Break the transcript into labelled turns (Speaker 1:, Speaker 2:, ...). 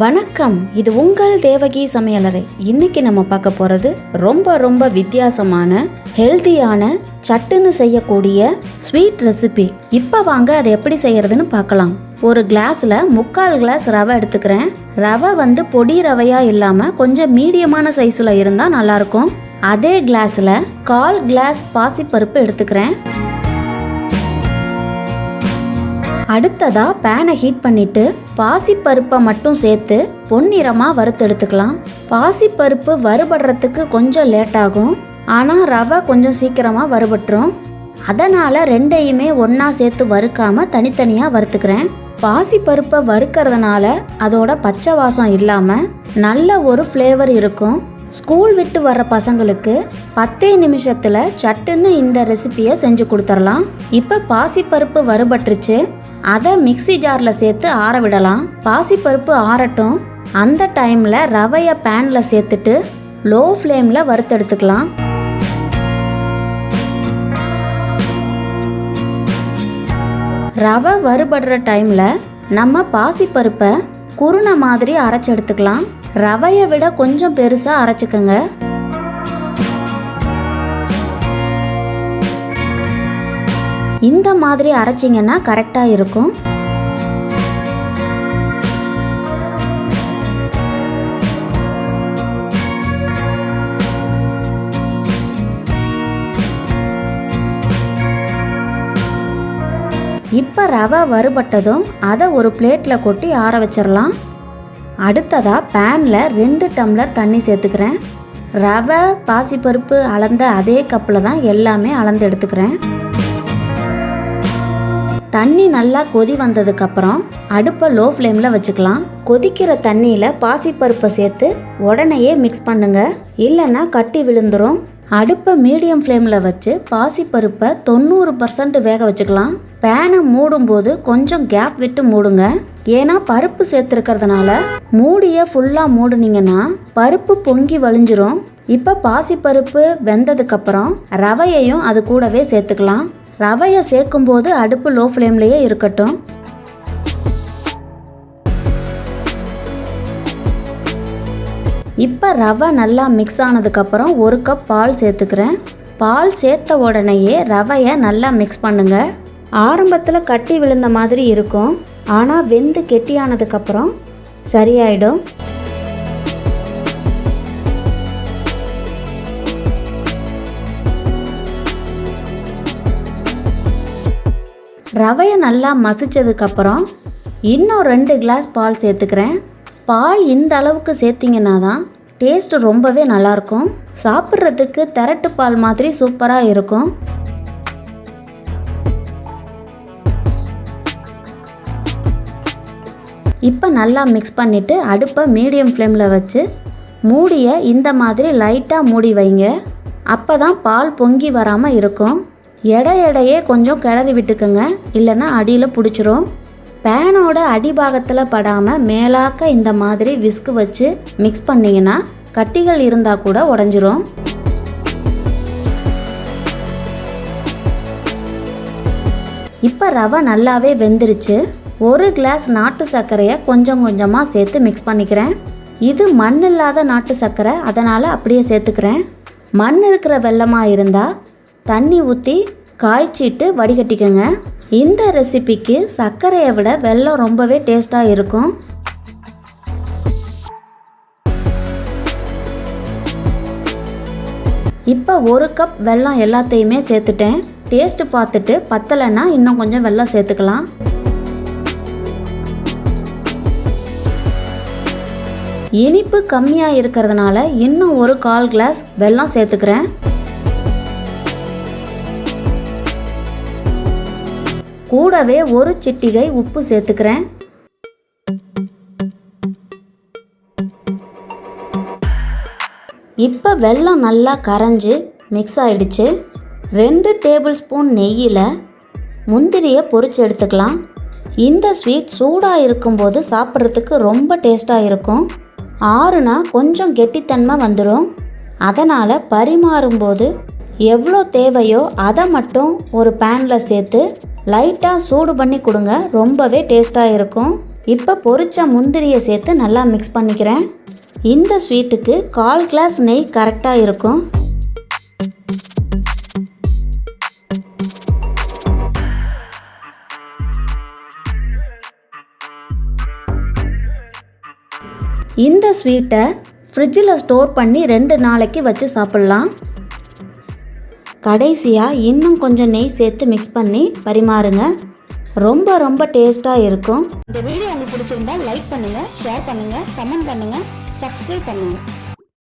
Speaker 1: வணக்கம். இது உங்கள் தேவகி சமையலறை. இன்னைக்கு நம்ம பார்க்க போகிறது ரொம்ப ரொம்ப வித்தியாசமான ஹெல்தியான சட்டுன்னு செய்யக்கூடிய ஸ்வீட் ரெசிபி இப்போ வாங்க அதை எப்படி செய்யறதுன்னு பார்க்கலாம். ஒரு கிளாஸில் முக்கால் கிளாஸ் ரவை எடுத்துக்கிறேன். ரவை வந்து பொடி ரவையாக இல்லாமல் கொஞ்சம் மீடியமான சைஸில் இருந்தால் நல்லாயிருக்கும் அதே கிளாஸில் கால் கிளாஸ் பாசிப்பருப்பு எடுத்துக்கிறேன். அடுத்ததா பேனை ஹீட் பண்ணிட்டு பாசிப்பருப்பை மட்டும் சேர்த்து பொன்னிறமாக வறுத்து எடுத்துக்கலாம் பாசிப்பருப்பு வறுபடுறதுக்கு கொஞ்சம் லேட் ஆகும். ஆனால் ரவை கொஞ்சம் சீக்கிரமாக வறுபட்டுரும். அதனால் ரெண்டையுமே ஒன்றா சேர்த்து வறுக்காமல் தனித்தனியாக வறுத்துக்கிறேன். பாசிப்பருப்பை வறுக்கிறதுனால அதோட பச்சை வாசம் இல்லாமல் நல்ல ஒரு ஃப்ளேவர் இருக்கும். ஸ்கூல் விட்டு வர்ற பசங்களுக்கு பத்தே நிமிஷத்தில் சட்டுன்னு இந்த ரெசிபியை செஞ்சு கொடுத்துடலாம் இப்போ பாசிப்பருப்பு வறுபட்டுருச்சு. அதை மிக்ஸி ஜாரில் சேர்த்து ஆற விடலாம். பாசிப்பருப்பு ஆறட்டும். அந்த டைமில் ரவையை பேனில் சேர்த்துட்டு லோ ஃப்ளேமில் வறுத்தெடுத்துக்கலாம். ரவை வறுபடுற டைமில் நம்ம பாசிப்பருப்பை குருணை மாதிரி அரைச்சி எடுத்துக்கலாம் ரவையை விட கொஞ்சம் பெருசாக அரைச்சிக்கோங்க. இந்த மாதிரி அரைச்சிங்கன்னா கரெக்டாக இருக்கும். இப்போ ரவை வறுபட்டதும் அதை ஒரு பிளேட்டில் கொட்டி ஆற வச்சிடலாம் அடுத்ததாக பேனில் ரெண்டு டம்ளர் தண்ணி சேர்த்துக்கிறேன். ரவை பாசிப்பருப்பு அளந்த அதே கப்பில் தான் எல்லாமே அளந்து எடுத்துக்கிறேன். தண்ணி நல்லா கொதி வந்ததுக்கப்புறம் அடுப்பை லோ ஃப்ளேமில் வச்சுக்கலாம். கொதிக்கிற தண்ணியில் பாசிப்பருப்பை சேர்த்து உடனேயே மிக்ஸ் பண்ணுங்க. இல்லைன்னா கட்டி விழுந்துரும். அடுப்பை மீடியம் ஃப்ளேமில் வச்சு பாசிப்பருப்பை தொண்ணூறு பர்சன்ட் வேக வச்சுக்கலாம். பேனை மூடும்போது கொஞ்சம் கேப் விட்டு மூடுங்க. ஏன்னா பருப்பு சேர்த்துருக்கிறதுனால மூடியை ஃபுல்லாக மூடுனீங்கன்னா பருப்பு பொங்கி வழிஞ்சிரும். இப்போ பாசிப்பருப்பு வெந்ததுக்கப்புறம் ரவையையும் அது கூடவே சேர்த்துக்கலாம். ரவையை சேர்க்கும்போது அடுப்பு லோ ஃப்ளேம்லேயே இருக்கட்டும். இப்போ ரவை நல்லா மிக்ஸ் ஆனதுக்கப்புறம் ஒரு கப் பால் சேர்த்துக்கிறேன். பால் சேர்த்த உடனேயே ரவையை நல்லா மிக்ஸ் பண்ணுங்க. ஆரம்பத்தில் கட்டி விழுந்த மாதிரி இருக்கும். ஆனால் வெந்து கெட்டியானதுக்கப்புறம் சரியாயிடும். ரவையை நல்லா மசிச்சதுக்கப்புறம் இன்னும் ரெண்டு கிளாஸ் பால் சேர்த்துக்கிறேன். பால் இந்த அளவுக்கு சேர்த்திங்கன்னா தான் டேஸ்ட் ரொம்பவே நல்லாயிருக்கும். சாப்பிட்றதுக்கு திரட்டு பால் மாதிரி சூப்பராக இருக்கும். இப்போ நல்லா மிக்ஸ் பண்ணிவிட்டு அடுப்பை மீடியம் ஃப்ளேமில் வச்சு மூடியை இந்த மாதிரி லைட்டாக மூடி வைங்க. அப்போ தான் பால் பொங்கி வராமல் இருக்கும். எடை எடையே கொஞ்சம் கிளறி விட்டுக்குங்க. இல்லைன்னா அடியில் பிடிச்சிரும். பேனோட அடிபாகத்தில் படாமல் மேலாக்க இந்த மாதிரி விஸ்கு வச்சு மிக்ஸ் பண்ணிங்கன்னா கட்டிகள் இருந்தால் கூட உடஞ்சிரும். இப்போ ரவை நல்லாவே வெந்துருச்சு. ஒரு கிளாஸ் நாட்டு சர்க்கரையை கொஞ்சம் கொஞ்சமாக சேர்த்து மிக்ஸ் பண்ணிக்கிறேன். இது மண் இல்லாத நாட்டு சர்க்கரை அதனால் அப்படியே சேர்த்துக்கிறேன். மண் இருக்கிற வெள்ளமாக இருந்தால் தண்ணி ஊற்றி காய்ச்சிட்டு வடிகட்டிக்கோங்க. இந்த ரெசிபிக்கு சர்க்கரையை விட வெல்லம் ரொம்பவே டேஸ்ட்டாக இருக்கும். இப்போ ஒரு கப் வெல்லம் எல்லாத்தையுமே சேர்த்துட்டேன். டேஸ்ட் பார்த்துட்டு பத்தலைன்னா இன்னும் கொஞ்சம் வெல்லம் சேர்த்துக்கலாம். இனிப்பு கம்மியாக இருக்கிறதுனால இன்னும் ஒரு கால் கிளாஸ் வெல்லம் சேர்த்துக்கிறேன். கூடவே ஒரு சிட்டிகை உப்பு சேர்த்துக்கிறேன். இப்போ வெல்லம் நல்லா கரைஞ்சி மிக்ஸ் ஆயிடுச்சு. ரெண்டு டேபிள் ஸ்பூன் நெய்யில் முந்திரியை பொறிச்சு எடுத்துக்கலாம். இந்த ஸ்வீட் சூடாக இருக்கும்போது சாப்பிட்றதுக்கு ரொம்ப டேஸ்ட்டாக இருக்கும். ஆறுனா கொஞ்சம் கெட்டித்தன்மை வந்துடும் அதனால் பரிமாறும்போது எவ்வளோ தேவையோ அதை மட்டும் ஒரு பேனில் சேர்த்து லைட்டாக சூடு பண்ணி கொடுங்க. ரொம்பவே டேஸ்ட்டாக இருக்கும். இப்போ பொரிச்ச முந்திரியை சேர்த்து நல்லா மிக்ஸ் பண்ணிக்கிறேன். இந்த ஸ்வீட்டுக்கு கால் கிளாஸ் நெய் கரெக்டாக இருக்கும். இந்த ஸ்வீட்டை ஃப்ரிட்ஜில் ஸ்டோர் பண்ணி ரெண்டு நாளைக்கு வச்சு சாப்பிட்லாம். கடைசியாக இன்னும் கொஞ்சம் நெய் சேர்த்து மிக்ஸ் பண்ணி பரிமாறுங்க. ரொம்ப ரொம்ப டேஸ்ட்டாக இருக்கும். இந்த வீடியோ உங்களுக்கு பிடிச்சிருந்தா லைக் பண்ணுங்கள் ஷேர் பண்ணுங்கள் கமெண்ட் பண்ணுங்கள் சப்ஸ்கிரைப் பண்ணுங்கள்